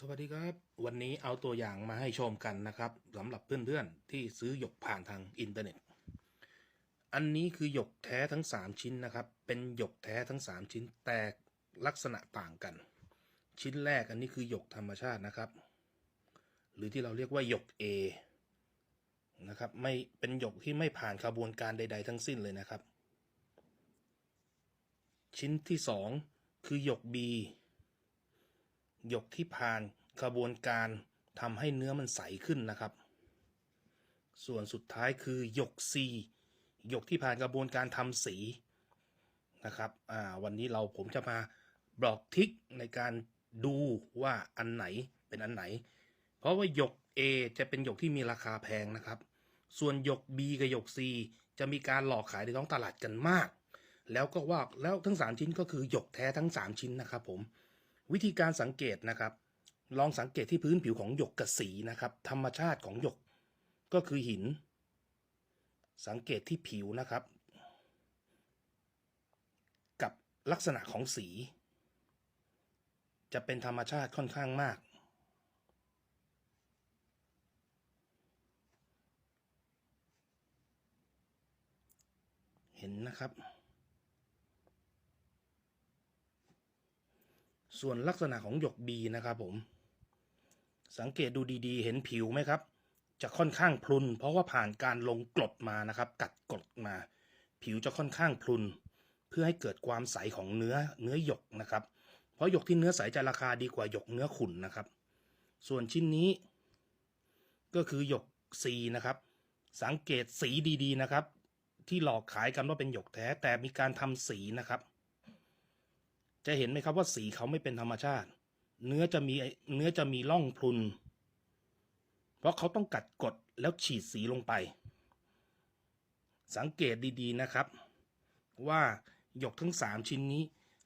สวัสดีครับ วันนี้เอาตัวอย่างมาให้ชมกันนะครับสำหรับเพื่อนๆ ที่ซื้อหยกผ่านทางอินเทอร์เน็ต อันนี้คือหยกแท้ทั้ง 3 ชิ้นนะครับ เป็นหยกแท้ทั้ง 3 ชิ้นแต่ลักษณะต่างกัน ชิ้นแรกอันนี้คือหยกธรรมชาตินะครับ หรือที่เราเรียกว่าหยก A นะครับไม่เป็นหยกที่ไม่ผ่านกระบวนการใด ๆ ทั้งสิ้นเลยนะครับ ชิ้นที่สองคือหยก B หยกที่ผ่านกระบวนการทำให้เนื้อมันใสขึ้นนะครับ ส่วนสุดท้ายคือหยก C หยกที่ผ่านกระบวนการทำสีนะครับวันนี้เราผมจะมาบอกทิกในการดูว่าอันไหนเป็นอันไหน เพราะว่าหยก A จะเป็นหยกที่มีราคาแพงนะครับ ส่วนหยก B กับหยก C จะมีการหลอกขายในท้องตลาดกันมาก แล้วก็ว่าแล้วทั้ง 3 ชิ้นก็คือหยกแท้ทั้ง 3 ชิ้นนะครับผม วิธีการสังเกตนะครับ ลองสังเกตที่พื้นผิวของหยกกับสีนะครับ ธรรมชาติของหยกก็คือหิน สังเกตที่ผิวนะครับ กับลักษณะของสี จะเป็นธรรมชาติค่อนข้างมากเห็นนะครับ ส่วนลักษณะของหยกบีนะครับผม สังเกตดูดีๆ เห็นผิวไหมครับ จะค่อนข้างพรุน เพราะว่าผ่านการลงกรดมานะครับ กัดกรดมา ผิวจะค่อนข้างพรุน เพื่อให้เกิดความใสของเนื้อเนื้อหยกนะครับ เพราะหยกที่เนื้อใสจะราคาดีกว่าหยกเนื้อขุ่นนะครับ ส่วนชิ้นนี้ ก็คือหยกซีนะครับ สังเกตสีดีๆนะครับ ที่หลอกขายกันว่าเป็นหยกแท้แต่มีการทำสีนะครับ จะเห็นไหมครับว่าสีเขาไม่เป็นธรรมชาติ เนื้อจะมีเนื้อจะมีร่องพรุน เพราะเขาต้องกัดกดแล้วฉีดสีลงไป สังเกตดีๆนะครับ ว่าหยกทั้งสามชิ้นนี้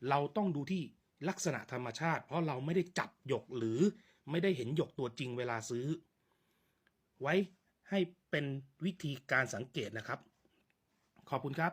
เราต้องดูที่ลักษณะธรรมชาติ เพราะเราไม่ได้จับหยกหรือไม่ได้เห็นหยกตัวจริงเวลาซื้อ ไว้ให้เป็นวิธีการสังเกตนะครับ ขอบคุณครับ